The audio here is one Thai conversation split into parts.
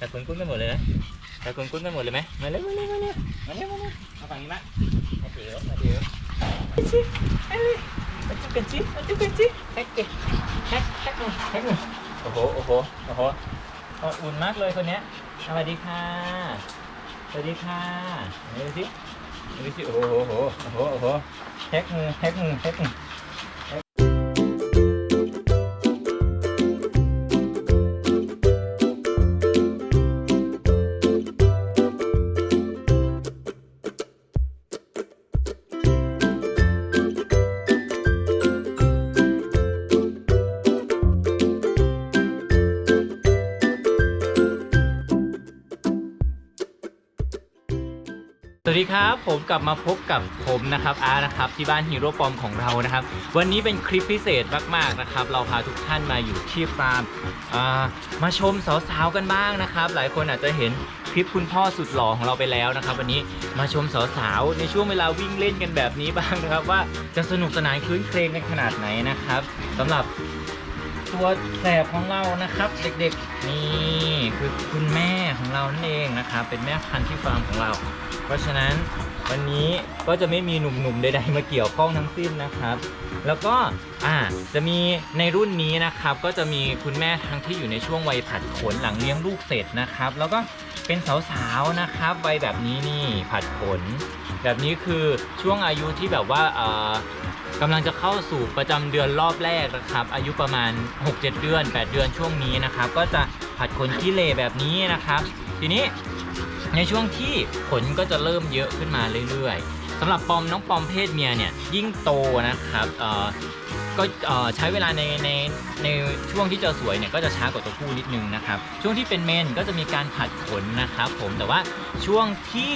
แต่คนกุ้นกันหมดเลยนะแต่คนกุ้นกันหมดเลยไหมมาเร็วมาเร็วมาเร็วมาเร็วมาเร็วมาฝั่งนี้มามาเดี๋ยวมาเดี๋ยวมาจิมาเลยมาจุกันจิมาจุกันจิแฮกเก็ตแฮกแฮกหนึ่งแฮกหนึ่งโอ้โหโอ้โหโอ้โหอุ่นมากเลยคนเนี้ยสวัสดีค่ะสวัสดีค่ะดูสิดูสิโอ้โหโอ้โหโอ้โหโอ้โหแฮกมือแฮกมือแฮกมือ วัสดีครับ ผมกลับมาพบกับผมนะครับอาร์นะครับที่บ้านฮีโร่ปอมของเรานะครับ วันนี้เป็นคลิปพิเศษมากๆนะครับ เราพาทุกท่านมาอยู่ที่ฟาร์มมาชมสาวๆกันบ้างนะครับ หลายคนอาจจะเห็นคลิปคุณพ่อสุดหล่อของเราไปแล้วนะครับ วันนี้มาชมสาวๆในช่วงเวลาวิ่งเล่นกันแบบนี้บ้างนะครับ ว่าจะสนุกสนานคลื้นเครงกันขนาดไหนนะครับสำหรับ ตัวแสบของเรานะครับ เด็กๆนี่คือคุณแม่ของเรานั่นเองนะครับเป็นแม่พันธุ์ที่ฟาร์มของเรา เพราะฉะนั้นวันนี้ก็จะไม่มีหนุ่มๆใดๆมาเกี่ยวข้องทั้งสิ้นนะครับ แล้วก็อ่าจะมีในรุ่นนี้นะครับ ก็จะมีคุณแม่ทั้งที่อยู่ในช่วงวัยผัดขนหลังเลี้ยงลูกเสร็จนะครับ แล้วก็เป็นสาวๆนะครับวัยแบบนี้นี่ผัดขน แบบนี้คือช่วงอายุที่แบบว่าเอ่อ กำลังจะเข้าสู่ประจำเดือนรอบแรกนะครับ อายุประมาณ 6-7 เดือน 8 เดือนช่วงนี้นะครับ ก็จะผัดขนขี้เหร่แบบนี้นะครับ ทีนี้ในช่วงที่ขนก็จะเริ่มเยอะขึ้นมาเรื่อยๆสำหรับปอมน้องปอมเพศเมียเนี่ยยิ่งโตนะครับก็ใช้เวลาในในในช่วงที่จะสวยเนี่ยก็จะช้ากว่าตัวผู้นิดนึงนะครับ ช่วงที่เป็นเมนก็จะมีการผัดขนนะครับผมแต่ว่าช่วงที่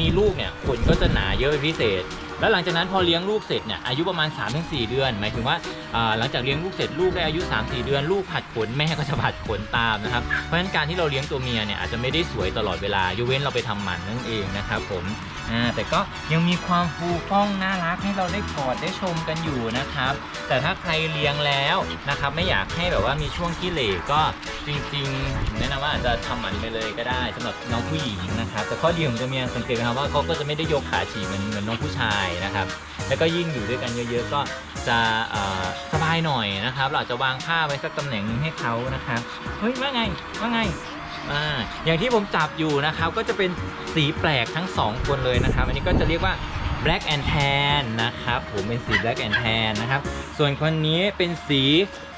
มีลูกเนี่ยขนก็จะหนาเยอะพิเศษ แล้วหลังจากนั้นพอเลี้ยงลูกเสร็จเนี่ยอายุประมาณ3-4 เดือน หมายถึงว่าหลังจากเลี้ยงลูกเสร็จลูกได้อายุ 3-4 เดือน ลูกผัดขนแม่ก็จะผัดขนตามนะครับเพราะฉะนั้นการที่เราเลี้ยงตัวเมียเนี่ยอาจจะไม่ได้สวยตลอดเวลายกเว้นเราไปทำหมันนั่นเองนะครับผมแต่ก็ยังมีความฟูฟ่องน่ารักให้เราได้กอดได้ชมกันอยู่นะครับ แต่ถ้าใครเลี้ยงแล้วนะครับไม่อยากให้แบบว่ามีช่วงขี้เหร่ก็จริงๆแนะนำว่าอาจจะทำหมันไปเลยก็ได้สำหรับน้องผู้หญิงนะครับแต่ข้อดีของตัวเมียสังเกตนะครับว่าเขาก็จะไม่ได้ยกขาฉีกเหมือนเหมือนน้องผู้ชายนะครับ แล้วก็ยิ่งอยู่ด้วยกันเยอะๆก็จะสบายหน่อยนะครับ เราจะวางผ้าไว้สักตำแหน่งหนึงให้เขานะครับเฮ้ยว่าไงว่าไงอ่าอย่างที่ผมจับอยู่นะครับก็จะเป็นสีแปลกทั้งสองคนเลยนะครับ อันนี้ก็จะเรียกว่า black and tan นะครับผมเป็นสี black and tan นะครับ ส่วนคนนี้เป็นสี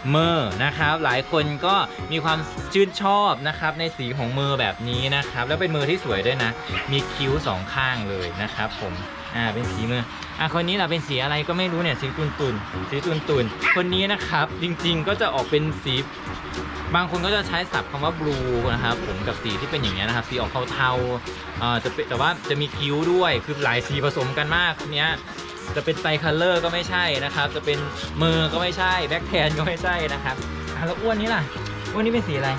เมอร์นะครับ หลายคนก็มีความชื่นชอบนะครับในสีของมือแบบนี้นะครับ แล้วเป็นมือที่สวยด้วยนะ มีคิ้วสองข้างเลยนะครับผมอ่าเป็นสีมืออะคนนี้ล่ะเป็นสีอะไรก็ไม่รู้เนี่ยสีตุนตุนสีตุนตุนคนนี้นะครับจริงๆก็จะออกเป็นสี บางคนก็จะใช้ศัพท์คำว่าบลูนะครับผมกับสีที่เป็นอย่างเงี้ยนะครับสีออกเทาๆอ่าจะเป็นแต่ว่าจะมีคิ้วด้วยคือหลายสีผสมกันมากเนี้ย จะเป็นไตคัลเลอร์ก็ไม่ใช่นะครับ จะเป็นมือก็ไม่ใช่ แบ็คแทนก็ไม่ใช่นะครับอะแล้วอ้วนนี้ล่ะอ้วนนี้เป็นสีอะไร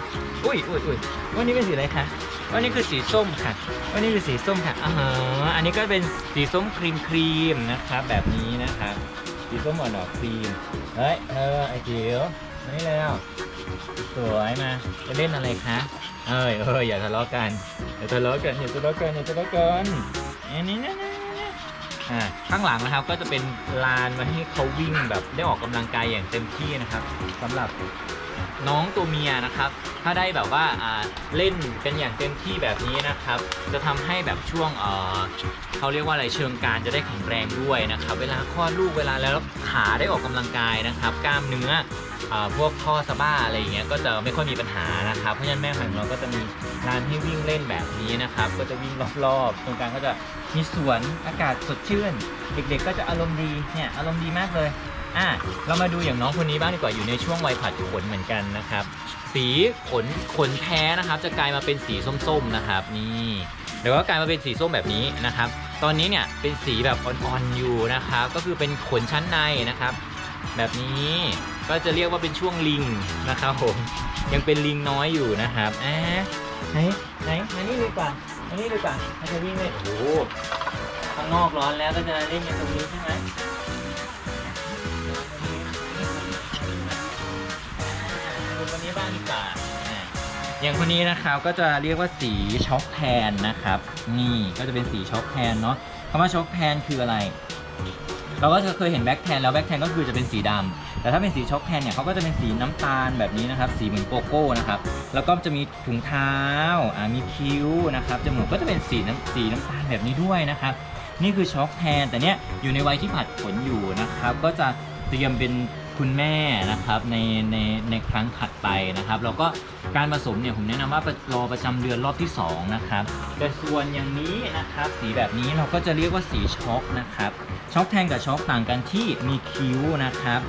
อุ้ยอุ้ยอุ้ยอ้วนนี้เป็นสีอะไรคะอ้วนนี้คือสีส้มค่ะอ้วนนี้คือสีส้มค่ะอ่าฮะอันนี้ก็เป็นสีส้มครีมครีมนะครับแบบนี้นะครับสีส้มอ่อนดอกครีมเฮ้ยเธอไอจิ๋วมานี่แล้วสวยมาจะเล่นอะไรคะเอ้ยเอ้ยอย่าทะเลาะกันอย่าทะเลาะกันอย่าทะเลาะกันอย่าทะเลาะกันอันนี้นะนะนะ อ่าข้างหลังนะครับก็จะเป็นลานมาให้เขาวิ่งแบบได้ออกกำลังกายอย่างเต็มที่นะครับสำหรับ น้องตัวเมียนะครับ ถ้าได้แบบว่าเล่นกันอย่างเต็มที่แบบนี้นะครับ จะทำให้แบบช่วงเเขาเรียกว่าอะไรเชิงการจะได้แข็งแรงด้วยนะครับ เวลาคลอดลูกเวลาแล้วขาได้ออกกำลังกายนะครับ กล้ามเนื้ออพวกข้อสะบ้าอะไรอย่างเงี้ยก็จะไม่ค่อยมีปัญหานะครับ เพราะฉะนั้นแม่พันธุ์ของเราก็จะมีลานให้วิ่งเล่นแบบนี้นะครับ ก็จะวิ่งรอบๆ ตรงกลางก็จะมีสวนอากาศสดชื่น เด็กๆก็จะอารมณ์ดีเนี่ยอารมณ์ดีมากเลย อะเรามาดูอย่างน้องคนนี้บ้างดีกว่าอยู่ในช่วงวัยผัดขนเหมือนกันนะครับ สีขนขนแท้นะครับ จะกลายมาเป็นสีส้มๆนะครับ นี่เดี๋ยวก็กลายมาเป็นสีส้มแบบนี้นะครับ ตอนนี้เนี่ยเป็นสีแบบอ่อนๆอยู่นะครับ ก็คือเป็นขนชั้นในนะครับ แบบนี้ก็จะเรียกว่าเป็นช่วงลิงนะครับผมยังเป็นลิงน้อยอยู่นะครับอ่าไหนไหนมานี่ดีกว่ามานี่ดีกว่าเราจะวิ่งเลยโอ้โหข้างนอกร้อนแล้วก็จะเล่นกันตรงนี้ใช่ไหม นี้บ้างดีกว่าอ่าอย่างคนนี้นะครับก็จะเรียกว่าสีช็อกแพนนะครับ นี่ก็จะเป็นสีช็อกแพนเนาะคำว่าช็อกแพนคืออะไร เราก็จะเคยเห็นแบ็คแทนแล้วแบ็คแทนก็คือจะเป็นสีดำแต่ถ้าเป็นสีช็อกแพนเนี่ยเขาก็จะเป็นสีน้ำตาลแบบนี้นะครับ สีเหมือนโกโก้นะครับ แล้วก็จะมีถุงเท้าอ่ามีคิ้วนะครับจมูกก็จะเป็นสีน้ำสีน้ำตาลแบบนี้ด้วยนะครับ นี่คือช็อกแพนแต่เนี้ยอยู่ในวัยที่ผัดขนอยู่นะครับ ก็จะเตรียมเป็น คุณแม่นะครับในในในครั้งถัดไปนะครับแล้วก็การผสมเนี่ยผมแนะนำว่ารอประจำเดือนรอบที่สองนะครับแต่ส่วนอย่างนี้นะครับสีแบบนี้เราก็จะเรียกว่าสีช็อกนะครับช็อกแทนกับช็อกต่างกันที่มีคิ้วนะครับ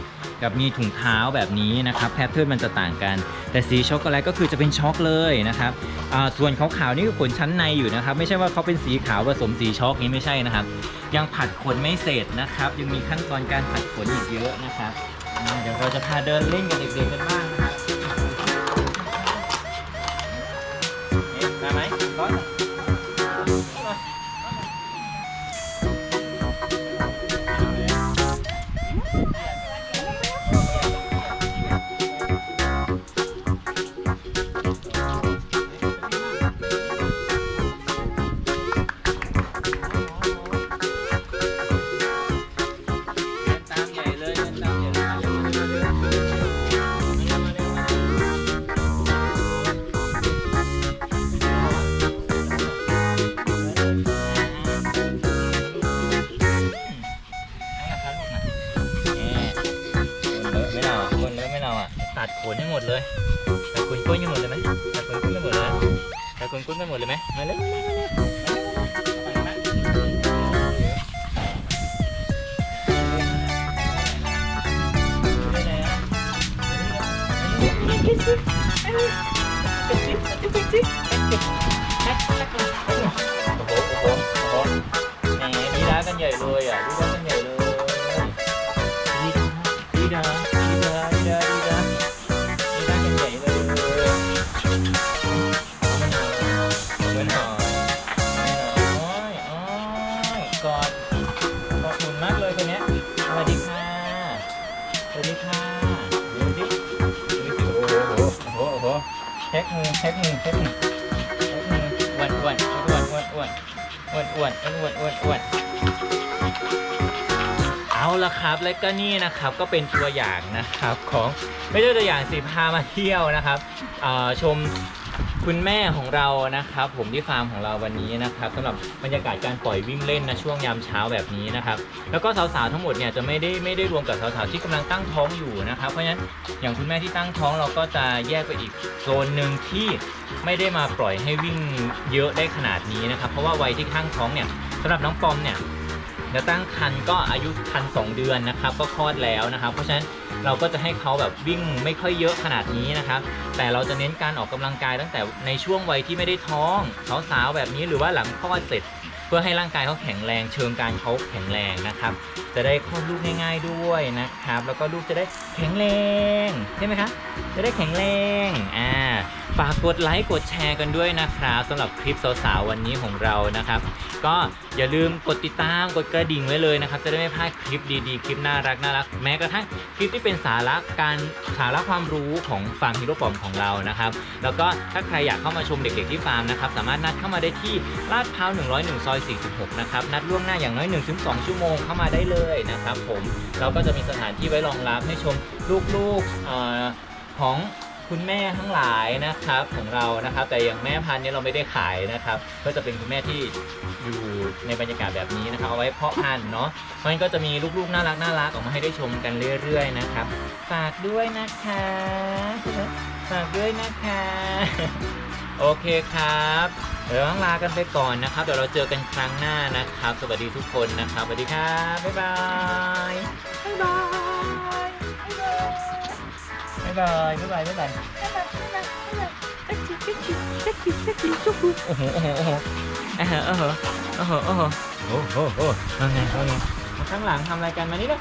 กับมีถุงเท้าแบบนี้นะครับแพทเทิร์นมันจะต่างกัน แต่สีช็อกโกแลตก็คือจะเป็นช็อกเลยนะครับอ่าส่วนขาวๆนี่คือขนชั้นในอยู่นะครับไม่ใช่ว่าเขาเป็นสีขาวผสมสีช็อกนี้ไม่ใช่นะครับ ยังผัดขนไม่เสร็จนะครับ ยังมีขั้นตอนการผัดขนอีกเยอะนะครับ เดี๋ยวเราจะพาเดินเล่นกับเด็กๆกันบ้างนะครับ ตัดขนให้หมดเลยตัดขนก้นกันหมดเลยไหมตัดขนก้นกันหมดเลยตัดขนก้นกันหมดเลยไหมมาเลยมาเลยมาเลยโช็คมือเช็คมือเช็คมือเช็คมืออ้วนอ้วนอ้วนอ้วนอ้วนอ้วนอ้วนอ้วนอ้วนอ้วนเอาละครับและก็นี่นะครับก็เป็นตัวอย่างนะครับของไม่ใช่ตัวอย่างสิพามาเที่ยวนะครับชม คุณแม่ของเรานะครับ ผมที่ฟาร์มของเราวันนี้นะครับสำหรับบรรยากาศการปล่อยวิ่งเล่นนะช่วงยามเช้าแบบนี้นะครับแล้วก็สาวๆทั้งหมดเนี่ยจะไม่ได้ไม่ได้รวมกับสาวๆที่กำลังตั้งท้องอยู่นะครับเพราะฉะนั้นอย่างคุณแม่ที่ตั้งท้องเราก็จะแยกไปอีกโซนหนึ่งที่ไม่ได้มาปล่อยให้วิ่งเยอะได้ขนาดนี้นะครับเพราะว่าวัยที่ข้างท้องเนี่ยสำหรับน้องปอมเนี่ย เดี๋ยวตั้งครรภ์ก็อายุครรภ์สองเดือนนะครับ ก็คลอดแล้วนะครับ เพราะฉะนั้นเราก็จะให้เขาแบบวิ่งไม่ค่อยเยอะขนาดนี้นะครับ แต่เราจะเน้นการออกกำลังกายตั้งแต่ในช่วงวัยที่ไม่ได้ท้องสาวๆแบบนี้หรือว่าหลังคลอดเสร็จ เพื่อให้ร่างกายเขาแข็งแรง เชิงการเขาแข็งแรงนะครับ จะได้คลอดลูกง่าย ๆด้วยนะครับ แล้วก็ลูกจะได้แข็งแรงใช่ไหมคะจะได้แข็งแรงอ่าฝากกดไลค์กดแชร์กันด้วยนะครับสำหรับคลิปสาวๆวันนี้ของเรานะครับ ก็อย่าลืมกดติดตามกดกระดิ่งไว้เลยนะครับ จะได้ไม่พลาดคลิปดีๆ คลิปน่ารักน่ารักแม้กระทั่งคลิปที่เป็นสาระการสาระความรู้ของฟาร์มฮีโร่ปอมของเรานะครับ แล้วก็ถ้าใครอยากเข้ามาชมเด็กๆที่ฟาร์มนะครับ สามารถนัดเข้ามาได้ที่ลาดพร้าว101ซอย46 นะครับ นัดล่วงหน้าอย่างน้อย 1-2 ชั่วโมงเข้ามาได้เลยนะครับผมเราก็จะมีสถานที่ไว้รองรับให้ชมลูกๆของคุณแม่ทั้งหลายนะครับของเรานะครับ แต่อย่างแม่พันธุ์นี้เราไม่ได้ขายนะครับ ก็จะเป็นคุณแม่ที่อยู่ในบรรยากาศแบบนี้นะครับเอาไว้เพาะพันธุ์เนาะเพราะฉะนั้นก็จะมีลูกๆน่ารักน่ารักออกมาให้ได้ชมกันเรื่อย ๆ นะครับ ฝากด้วยนะคะ ฝากด้วยนะคะ โอเคครับ เดี๋ยวต้องลากันไปก่อนนะครับ เดี๋ยวเราเจอกันครั้งหน้านะครับ สวัสดีทุกคนนะครับ สวัสดีครับ บ๊ายบาย บ๊ายบาย บ๊ายบาย บ๊ายบาย บ๊ายบาย โอ้โห โอ้โห โอ้โหโอ้โหโอ้โหโอ้โหโอ้โหโอ้โหว่าไงว่าไงมาข้างหลังทำอะไรกันมานี่เลย